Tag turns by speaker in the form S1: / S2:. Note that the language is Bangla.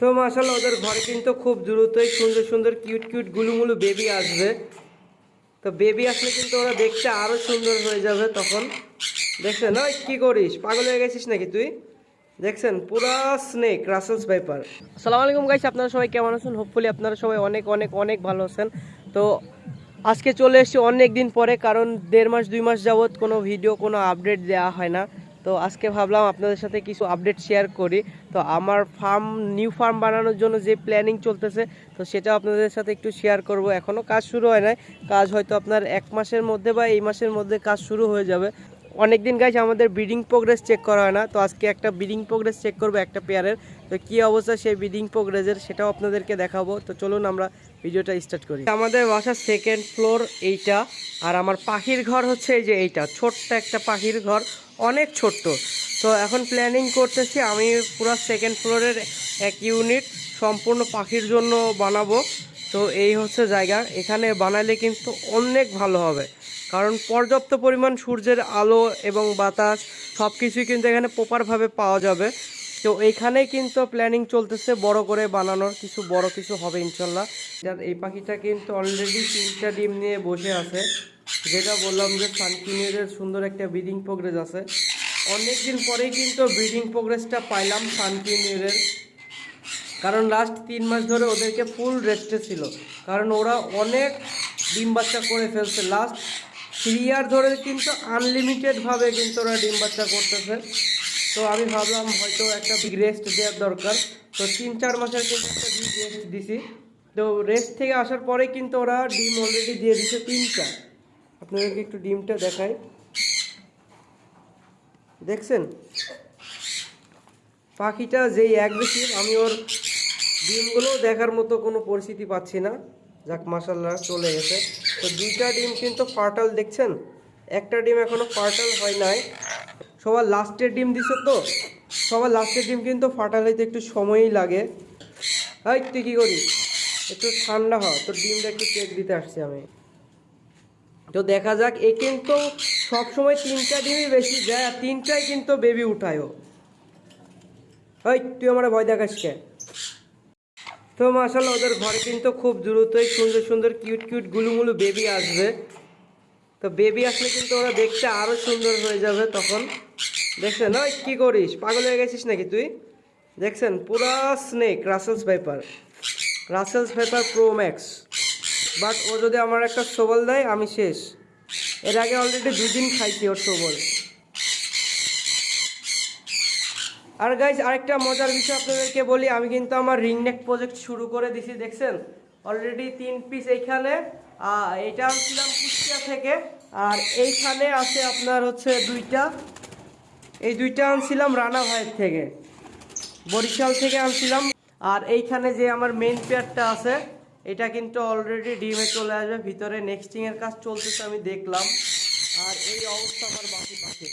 S1: তো মাসাল্লাহ ওদের ঘরে কিন্তু খুব দ্রুতই সুন্দর সুন্দর কিউট কিউট গুলুমুলু বেবি আসবে। তো বেবি আসলে কিন্তু ওরা দেখতে আরও সুন্দর হয়ে যাবে তখন। দেখছেন, ওই কি করিস? পাগল হয়ে গেছিস নাকি তুই? দেখছেন, পুরা স্নেক রাসেলস ভাইপার আসসালামু আলাইকুম গাইস আপনারা সবাই কেমন আছেন? হোপফুলি আপনারা সবাই অনেক অনেক অনেক ভালো আছেন। তো আজকে চলে এসেছি অনেক দিন পরে, কারণ দেড় মাস, দুই মাস যাবত কোনো ভিডিও কোনো আপডেট দেওয়া হয় না। তো আজকে ভাবলাম আপনাদের সাথে কিছু আপডেট শেয়ার করি। তো আমার ফার্ম নিউ ফার্ম বানানোর জন্য যে প্ল্যানিং চলতেছে, তো সেটা আপনাদের সাথে একটু শেয়ার করব। এখনও কাজ শুরু হয় নাই। কাজ হয়তো আপনার এক মাসের মধ্যে বা এই মাসের মধ্যে কাজ শুরু হয়ে যাবে। অনেকদিন গাছ আমাদের ব্রিডিং প্রোগ্রেস চেক করা হয় না। তো আজকে একটা ব্রিডিং প্রোগ্রেস চেক করব একটা পেয়ারের তো কী অবস্থা সেই ব্রিডিং প্রোগ্রেসের সেটাও আপনাদেরকে দেখাবো। তো চলুন আমরা ভিডিওটা স্টার্ট করি। আমাদের বাসার সেকেন্ড ফ্লোর এইটা, আর আমার পাখির ঘর হচ্ছে এই যে এইটা। ছোট্ট একটা পাখির ঘর, অনেক ছোট্ট। তো এখন প্ল্যানিং করতেছি আমি পুরো সেকেন্ড ফ্লোরের এক ইউনিট সম্পূর্ণ পাখির জন্য বানাবো। তো এই হচ্ছে জায়গা। এখানে বানালে কিন্তু অনেক ভালো হবে। কারণ পর্যাপ্ত পরিমাণ সূর্যের আলো এবং বাতাস সব কিছুই কিন্তু এখানে প্রপারভাবে পাওয়া যাবে। তো এইখানেই কিন্তু প্ল্যানিং চলতেছে বড় করে বানানোর, কিছু বড় কিছু হবে ইনশাল্লাহ। এই পাখিটা কিন্তু অলরেডি তিনটা ডিম নিয়ে বসে আছে। যেটা বললাম যে সানকিনিয়ারের সুন্দর একটা ব্রিডিং প্রোগ্রেস আছে। অনেক দিন পরেই কিন্তু ব্রিডিং প্রোগ্রেসটা পাইলাম সানকিনিয়ারের কারণ লাস্ট তিন মাস ধরে ওদেরকে ফুল রেস্টে ছিল। কারণ ওরা অনেক ডিম বাচ্চা করে ফেলছে। লাস্ট থ্রি ইয়ার ধরে কিন্তু আনলিমিটেডভাবে কিন্তু ওরা ডিম বাচ্চা করতেছে। তো আমি ভাবলাম হয়তো একটা বিগ রেস্ট দেওয়ার দরকার। তো তিন, চার মাসের কিন্তু একটা বিগ রেস্ট দিছি। তো রেস্ট থেকে আসার পরে কিন্তু ওরা ডিম অলরেডি দিয়ে দিছে তিনটা। আপনাদেরকে একটু ডিমটা দেখাই। দেখছেন? পাখিটা যেই অ্যাগ্রেসিভ আমি ওর ডিমগুলো দেখার মতো কোনো পরিস্থিতি পাচ্ছি না। যাক মাসাল্লাহ চলে গেছে। তো দুইটা ডিম কিন্তু ফার্টাল দেখছেন? একটা ডিম এখনও ফার্টাল হয় নাই। সবার লাস্টের ডিম দিছে তো? সবার লাস্টের ডিম কিন্তু ফার্টাল হইতে একটু সময়ই লাগে। হাই তুই কী করিস? একটু ঠান্ডা হ, তোর ডিমটা একটু চেক দিতে আসছি আমি। তো দেখা যাক, এ কিন্তু সবসময় তিনটা ডিমই বেশি যায় আর তিনটাই কিন্তু বেবি উঠায় ও। ওই তুই আমার ভয় দেখাস কে? তো মাসাল্লাহ ওদের ঘরে কিন্তু খুব দ্রুতই সুন্দর সুন্দর কিউট কিউট গুলুমুলু বেবি আসবে। তো বেবি আসলে কিন্তু ওরা দেখতে আরও সুন্দর হয়ে যাবে তখন। দেখছেন ওই কি করিস? পাগল হয়ে গেছিস নাকি তুই? দেখছেন, পুরা snake Russell's viper Russell's viper pro max but ও যদি আমার একটা সবল দেয়, আমি শেষ। এর আগে অলরেডি দুদিন খাইছি ওর সবল। আর গাইজ আরেকটা মজার বিষয় আপনাদেরকে বলি, আমি কিন্তু আমার রিং নেক প্রজেক্ট শুরু করে দিছি, দেখছেন? অলরেডি তিন পিস এইখানে এটা আনছিলাম কুষ্টিয়া থেকে, আর এইখানে আছে আপনার হচ্ছে দুইটা এই দুইটা আনছিলাম রানা ভাইয়ের থেকে। বরিশাল থেকে আনছিলাম। আর এইখানে যে আমার মেন পেয়ারটা আছে, এটা কিন্তু অলরেডি ডিমে চলে আসবে। ভিতরে নেক্সটিংয়ের কাজ চলতেছে, আমি দেখলাম। আর এই অবস্থা আমার বাকি পাখি